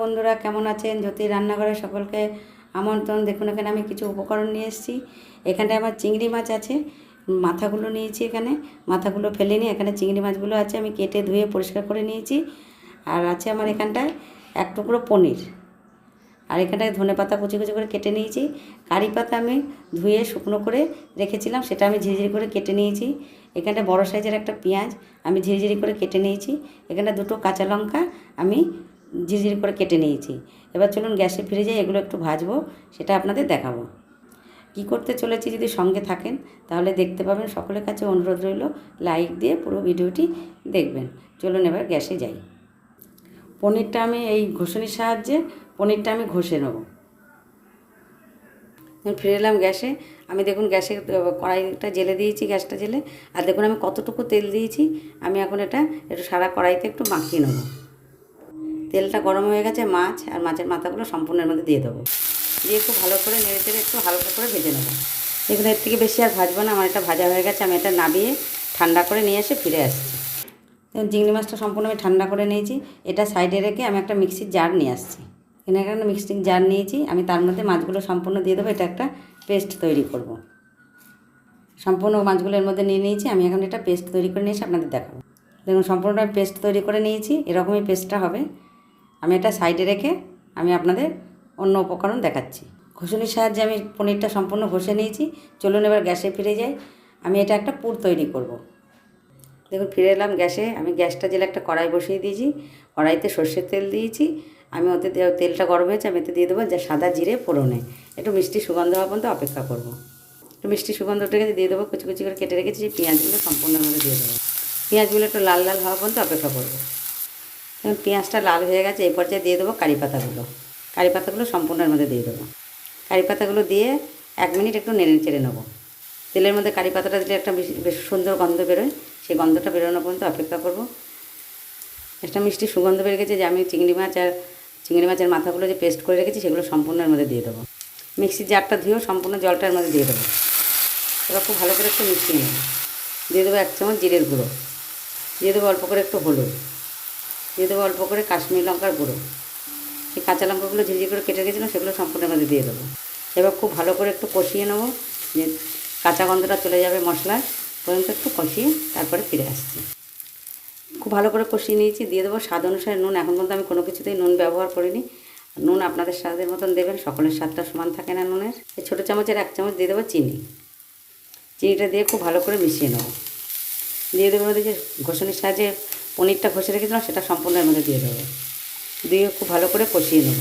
বন্ধুরা কেমন আছেন? জ্যোতি রান্নাঘরে সকলকে আমন্ত্রণ। দেখুন, এখানে আমি কিছু উপকরণ নিয়ে এসেছি। এখানে আমার চিংড়ি মাছ আছে। মাথাগুলো নিয়েছি এখানে। মাথাগুলো ফেলে নিয়ে এখানে চিংড়ি মাছগুলো আছে, আমি কেটে ধুয়ে পরিষ্কার করে নিয়েছি। আর আছে আমার এখানটায় এক টুকরো পনির। আর এখানটায় ধনে পাতা কুচি কুচি করে কেটে নিয়েছি। কারি পাতা আমি ধুয়ে শুকনো করে রেখেছিলাম, সেটা আমি ঝিরিঝিরি করে কেটে নিয়েছি। এখানটা বড় সাইজের একটা পেঁয়াজ আমি ঝিরিঝিরি করে কেটে নিয়েছি। এখানটা দুটো কাঁচা লঙ্কা আমি ঝিরিঝিরি করে কেটে নিয়েছি। এবার চলুন গ্যাসে ফিরে যাই, এগুলো একটু ভাজবো, সেটা আপনাদের দেখাবো। কী করতে চলেছি যদি সঙ্গে থাকেন, তাহলে দেখতে পাবেন সকলের কাছে অনুরোধ রইল, লাইক দিয়ে পুরো ভিডিওটি দেখবেন। চলুন এবার গ্যাসে যাই। পনিরটা আমি, এই ঘষণির সাহায্যে পনিরটা আমি ঘষে নেব। ফিরে এলাম গ্যাসে। আমি দেখুন গ্যাসে কড়াইটা জেলে দিয়েছি, গ্যাসটা জেলে। আর দেখুন আমি কতটুকু তেল দিয়েছি, আমি এখন এটা একটু সারা কড়াইতে একটু মাখিয়ে নেব। তেলটা গরম হয়ে গেছে, মাছ আর মাছের মাথাগুলো সম্পূর্ণের মধ্যে দিয়ে দেবো। দিয়ে একটু ভালো করে নেড়ে চেড়ে একটু হালকা করে ভেজে নেব। এগুলো এর থেকে বেশি আর ভাজবো না, আমার এটা ভাজা হয়ে গেছে, আমি এটা নাবিয়ে ঠান্ডা করে নিয়ে এসে ফিরে আসছি। চিংড়ি মাছটা সম্পূর্ণ আমি ঠান্ডা করে নিয়েছি, এটা সাইডে রেখে আমি একটা মিক্সির জার নিয়ে আসছি। এখানে একটা মিক্সিং জার নিয়েছি, আমি তার মধ্যে মাছগুলো সম্পূর্ণ দিয়ে দেবো, এটা একটা পেস্ট তৈরি করব। সম্পূর্ণ মাছগুলো এর মধ্যে নিয়ে নিয়েছি, আমি এখন এটা পেস্ট তৈরি করে নিয়ে এসে আপনাদের দেখাবো। দেখুন, সম্পূর্ণ পেস্ট তৈরি করে নিয়েছি, এরকমই পেস্টটা হবে। আমি এটা সাইডে রেখে আমি আপনাদের অন্য উপকরণ দেখাচ্ছি। ঘষণির সাহায্যে আমি পনিরটা সম্পূর্ণ ঘষে নিয়েছি। চলুন এবার গ্যাসে ফিরে যাই। আমি এটা একটা পুর তৈরি করব। দেখুন, ফিরে এলাম গ্যাসে। আমি গ্যাসটা জেলে একটা কড়াই বসিয়ে দিয়েছি। কড়াইতে সর্ষের তেল দিয়েছি। আমি ওতে তেলটা গরম হয়েছে, আমি এতে দিয়ে দেবো যা সাদা জিরে ফোড়নে। একটু মিষ্টি সুগন্ধ হওয়া পর্যন্ত অপেক্ষা করব। একটু মিষ্টি সুগন্ধ উঠে দিয়ে দেবো, কুচি কুচি করে কেটে রেখেছি। পেঁয়াজগুলো সম্পূর্ণ মধ্যে দিয়ে দেবো। পেঁয়াজগুলো একটু লাল লাল হওয়া পর্যন্ত অপেক্ষা করব। পেঁয়াজটা লাল হয়ে গেছে, এই পর্যায়ে দিয়ে দেবো কারি পাতাগুলো। কারি পাতাগুলো সম্পূর্ণের মধ্যে দিয়ে দেবো। কারি পাতাগুলো দিয়ে এক মিনিট একটু নেড়ে চেড়ে নেব। তেলের মধ্যে কারি পাতাটা দিলে একটা বেশ সুন্দর গন্ধ বেরোয়। সেই গন্ধটা বেরোনো পর্যন্ত অপেক্ষা করব। একটা মিষ্টি সুগন্ধ বেরিয়ে গেছে যে আমি চিংড়ি মাছ আর চিংড়ি মাছের মাথাগুলো যে পেস্ট করে রেখেছি সেগুলো সম্পূর্ণের মধ্যে দিয়ে দেবো। মিক্সির জারটা ধুয়েও সম্পূর্ণ জলটার মধ্যে দিয়ে দেবো। এবার খুব ভালো করে একটু মিশিয়ে নেব। দিয়ে দেবো এক চামচ জিরের গুঁড়ো। দিয়ে দেবো অল্প করে একটু হলুদ। দিয়ে দেবো অল্প করে কাশ্মীর লঙ্কার গুঁড়ো। এই কাঁচা লঙ্কাগুলো ঝিঝি করে কেটে রেখেছিলাম সেগুলো সম্পূর্ণ মধ্যে দিয়ে দেবো। এবার খুব ভালো করে একটু কষিয়ে নেব, যে কাঁচা গন্ধটা চলে যাবে মশলার পর্যন্ত একটু কষিয়ে তারপরে ফিরে আসছি। খুব ভালো করে কষিয়ে নিয়েছি, দিয়ে দেবো স্বাদ অনুসারে নুন। এখন পর্যন্ত আমি কোনো কিছুতেই নুন ব্যবহার করিনি। নুন আপনাদের স্বাদের মতন দেবেন, সকলের স্বাদটা সমান থাকে না নুনের। এই ছোটো চামচের এক চামচ দিয়ে দেবো চিনি। চিনিটা দিয়ে খুব ভালো করে মিশিয়ে নেব। দিয়ে দেবো যে ঘষণির সাহায্যে পনিরটা ঘষে রেখেছিলাম, সেটা সম্পূর্ণ এর মধ্যে দিয়ে দেবো। দিয়ে খুব ভালো করে কষিয়ে নেব।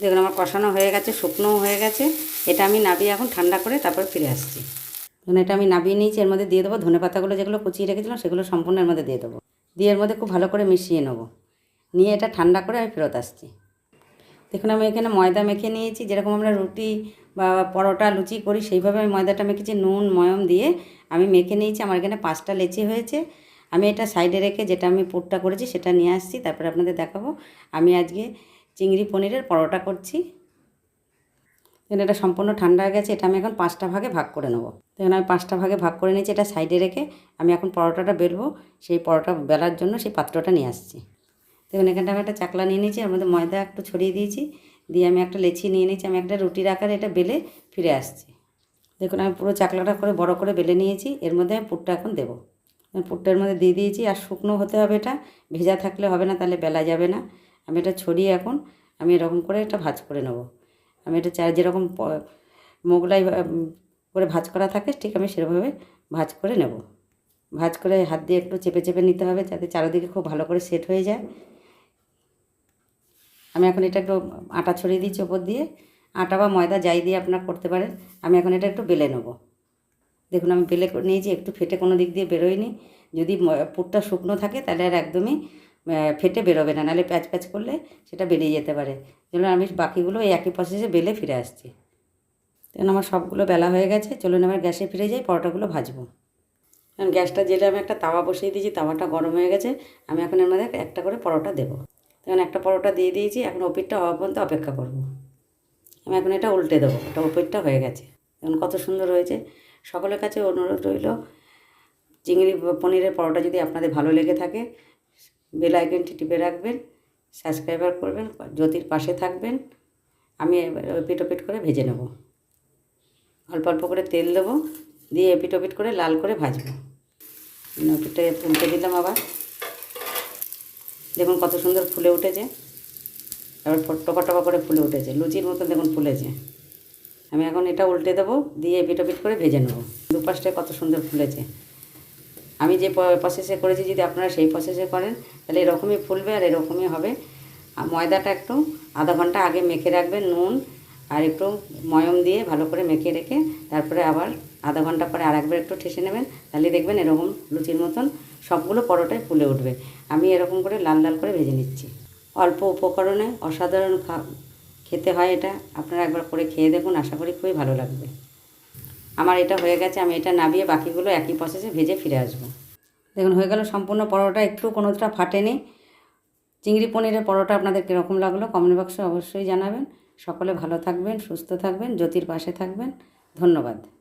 দেখুন, আমার কষানো হয়ে গেছে, শুকনোও হয়ে গেছে। এটা আমি নাবিয়ে এখন ঠান্ডা করে তারপর ফিরে আসছি। ধরুন এটা আমি নাবিয়ে নিয়েছি, এর মধ্যে দিয়ে দেবো ধনে পাতাগুলো যেগুলো কুচিয়ে রেখেছিলাম, সেগুলো সম্পূর্ণ এর মধ্যে দিয়ে দেবো। দিয়ে এর মধ্যে খুব ভালো করে মিশিয়ে নেব। নিয়ে এটা ঠান্ডা করে আমি ফেরত আসছি। দেখুন, আমি এখানে ময়দা মেখে নিয়েছি, যেরকম আমরা রুটি বা পরোটা, লুচি করি, সেইভাবে আমি ময়দাটা মেখেছি। নুন, ময়ম দিয়ে আমি মেখে নিয়েছি। আমার এখানে পাঁচটা লেচি হয়েছে। আমি এটা সাইডে রেখে যেটা আমি পুরটা করেছি সেটা নিয়ে আসছি, তারপরে আপনাদের দেখাবো। আমি আজকে চিংড়ি পনিরের পরোটা করছি। দেখুন, এটা সম্পূর্ণ ঠান্ডা হয়ে গেছে, এটা আমি এখন পাঁচটা ভাগে ভাগ করে নেব। দেখুন, আমি পাঁচটা ভাগে ভাগ করে নিয়েছি, এটা সাইডে রেখে আমি এখন পরোটাটা বেলবো, সেই পরোটা বেলার জন্য সেই পাত্রটা নিয়ে আসছি। দেখুন, এখানটা আমি একটা চাকলা নিয়ে নিয়েছি, এর মধ্যে ময়দা একটু ছড়িয়ে দিয়েছি, দিয়ে আমি একটা লেচি নিয়ে নিয়েছি, আমি একটা রুটির আকারে এটা বেলে ফিরে আসছি। দেখুন, আমি পুরো চাকলাটা করে বড় করে বেলে নিয়েছি, এর মধ্যে আমি পুরটা এখন দেবো। পুরটার মধ্যে দিয়ে দিয়েছি, আর শুকনো হতে হবে এটা। ভেজা থাকলে হবে না, তাহলে বেলা যাবে না। আমি এটা ছড়িয়ে এখন আমি এরকম করে এটা ভাজ করে নেব। আমি এটা চাই যেরকম মোগলাই করে ভাজ করা থাকে, ঠিক আমি সেরকমভাবে ভাজ করে নেব। ভাজ করে হাত দিয়ে একটু চেপে চেপে নিতে হবে, যাতে চারিদিকে খুব ভালো করে সেট হয়ে যায়। আমি এখন এটা একটু আটা ছড়িয়ে দিচ্ছি ওপর দিয়ে। আটা বা ময়দা যাই দিয়ে আপনার করতে পারেন। আমি এখন এটা একটু বেলে নেব। দেখুন আমি বেলে নিয়েছি, একটু ফেটে কোনো দিক দিয়ে বেরোয়নি। যদি পুরটা শুকনো থাকে তাহলে আর একদমই ফেটে বেরোবে না। নাহলে প্যাচ প্যাচ করলে সেটা বেরিয়ে যেতে পারে। যেন আমি বাকিগুলো এই একই প্রসেসে বেলে ফিরে আসছি। তেমন আমার সবগুলো বেলা হয়ে গেছে। চলুন এবার গ্যাসে ফিরে যাই, পরোটাগুলো ভাজবো। কারণ গ্যাসটা যেটা আমি একটা তাওয়া বসিয়ে দিয়েছি, তাওয়াটা গরম হয়ে গেছে। আমি এখন মধ্যে একটা করে পরোটা দেবো। তখন একটা পরোটা দিয়ে দিয়েছি, এখন ওপিটটা হওয়া পর্যন্ত অপেক্ষা করব। আমি এখন এটা উল্টে দেবো এটা ওপিটটা হয়ে গেছে। এখন কত সুন্দর হয়েছে। সকলের কাছে অনুরোধ রইল, চিংড়ি পনিরের পরোটা যদি আপনাদের ভালো লেগে থাকে, বেল আইকনটি টিপে রাখবেন, সাবস্ক্রাইবার করবেন, জ্যোতির পাশে থাকবেন, আমি এবার পিট পিট করে ভেজে নেব। অল্প অল্প করে তেল দেবো, দিয়ে এপিট ওপিট করে লাল করে ভাজবো। পিঠে উল্টে দিলাম আবার। দেখুন কত সুন্দর ফুলে উঠেছে। তারপর টপা টপা করে ফুলে উঠেছে। লুচির মতন দেখুন ফুলেছে। আমি এখন এটা উল্টে দেবো, দিয়ে এপিট ওপিট করে ভেজে নেব। দুপাশটায় কত সুন্দর ফুলেছে। আমি যে প্রসেসে করেছি, যদি আপনারা সেই প্রসেসে করেন, তাহলে এরকমই ফুলবে আর এরকমই হবে। আর ময়দাটা একটু আধা ঘণ্টা আগে মেখে রাখবেন, নুন আর একটু ময়ম দিয়ে ভালো করে মেখে রেখে, তারপরে আবার আধা ঘণ্টা পরে আর একবার একটু ঠেসে নেবেন, তাহলে দেখবেন এরকম লুচির মতন সবগুলো পরোটাই ফুলে উঠবে। আমি এরকম করে লাল লাল করে ভেজে নিচ্ছি। অল্প উপকরণে অসাধারণ খেতে হয় এটা, আপনারা একবার করে খেয়ে দেখুন, আশা করি খুবই ভালো লাগবে। আমার এটা হয়ে গেছে, আমি এটা নামিয়ে বাকিগুলো একই প্রসেসে ভেজে ফিরে আসব। দেখুন, হয়ে গেল সম্পূর্ণ পরোটা, একটু কোনোটা ফাটেনি। চিংড়ি পনিরের পরোটা আপনাদের কীরকম লাগল কমেন্ট বক্সে অবশ্যই জানাবেন। সকলে ভালো থাকবেন, সুস্থ থাকবেন, জ্যোতির পাশে থাকবেন। ধন্যবাদ।